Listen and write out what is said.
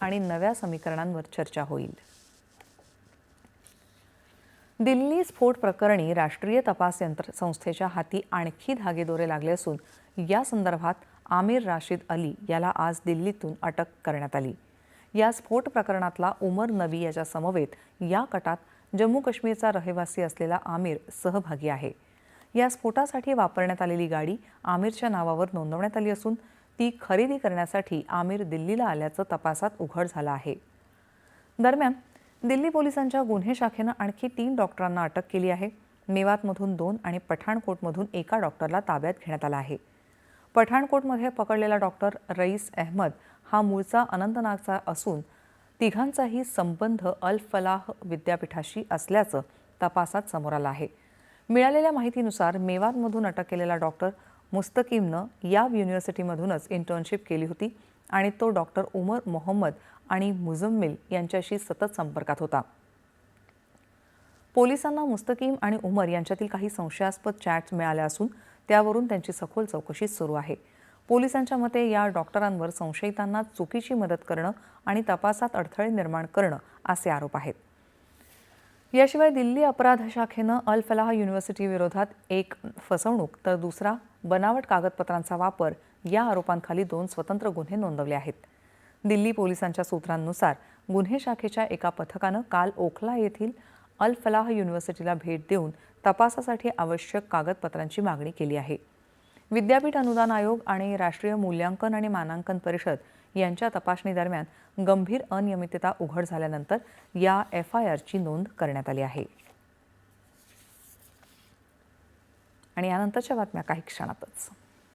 आणि नव्या समीकरणांवर चर्चा होईल. दिल्ली स्फोट प्रकरणी राष्ट्रीय तपास यंत्र संस्थेच्या हाती आणखी धागेदोरे लागले असून या संदर्भात आमिर राशीद अली याला आज दिल्लीतून अटक करण्यात आली. या स्फोट प्रकरणातला उमर नबी याच्या समवेत या कटात जम्मू काश्मीरचा रहिवासी असलेला आमिर सहभागी आहे. या स्फोटासाठी वापरण्यात आलेली गाडी आमिरच्या नावावर नोंदवण्यात आली असून ती खरेदी करण्यासाठी आमिर दिल्लीला आल्याचं तपासात उघड झालं आहे. दरम्यान दिल्ली पोलिसांच्या गुन्हे शाखेनं आणखी तीन डॉक्टरांना अटक केली आहे. मेवातमधून दोन आणि पठाणकोटमधून एका डॉक्टरला ताब्यात घेण्यात आला आहे. पठाणकोटमध्ये पकडलेला डॉक्टर रईस अहमद हा मूळचा अनंतनागचा असून तिघांचाही संबंध अल फलाह विद्यापीठाशी असल्याचं तपासात समोर आलं आहे. मिळालेल्या माहितीनुसार मेवातमधून अटक केलेला डॉक्टर मुस्तकीमनं या युनिव्हर्सिटीमधूनच इंटर्नशिप केली होती आणि तो डॉक्टर उमर मोहम्मद आणि मुजम्मिल यांच्याशी सतत संपर्कात होता. पोलिसांना मुस्तकीम आणि उमर यांच्यातील काही संशयास्पद चॅट्स मिळाल्या असून त्यावरून त्यांची सखोल चौकशी सुरू आहे. पोलिसांच्या मते या डॉक्टरांवर संशयितांना चुकीची मदत करणं आणि तपासात अडथळे निर्माण करणं असे आरोप आहेत. याशिवाय दिल्ली अपराध शाखेनं अल फलाह युनिव्हर्सिटीविरोधात एक फसवणूक तर दुसरा बनावट कागदपत्रांचा वापर या आरोपांखाली दोन स्वतंत्र गुन्हे नोंदवले आहेत. दिल्ली पोलिसांच्या सूत्रांनुसार गुन्हे शाखेच्या एका पथकानं काल ओखला येथील अल फलाह युनिव्हर्सिटीला भेट देऊन तपासासाठी आवश्यक कागदपत्रांची मागणी केली आहे. विद्यापीठ अनुदान आयोग आणि राष्ट्रीय मूल्यांकन आणि मानांकन परिषद यांच्या तपासणीदरम्यान गंभीर अनियमितता उघड झाल्यानंतर या एफ आय आरची नोंद करण्यात आली आहे. आणि यानंतरच्या बातम्या काही क्षणातच.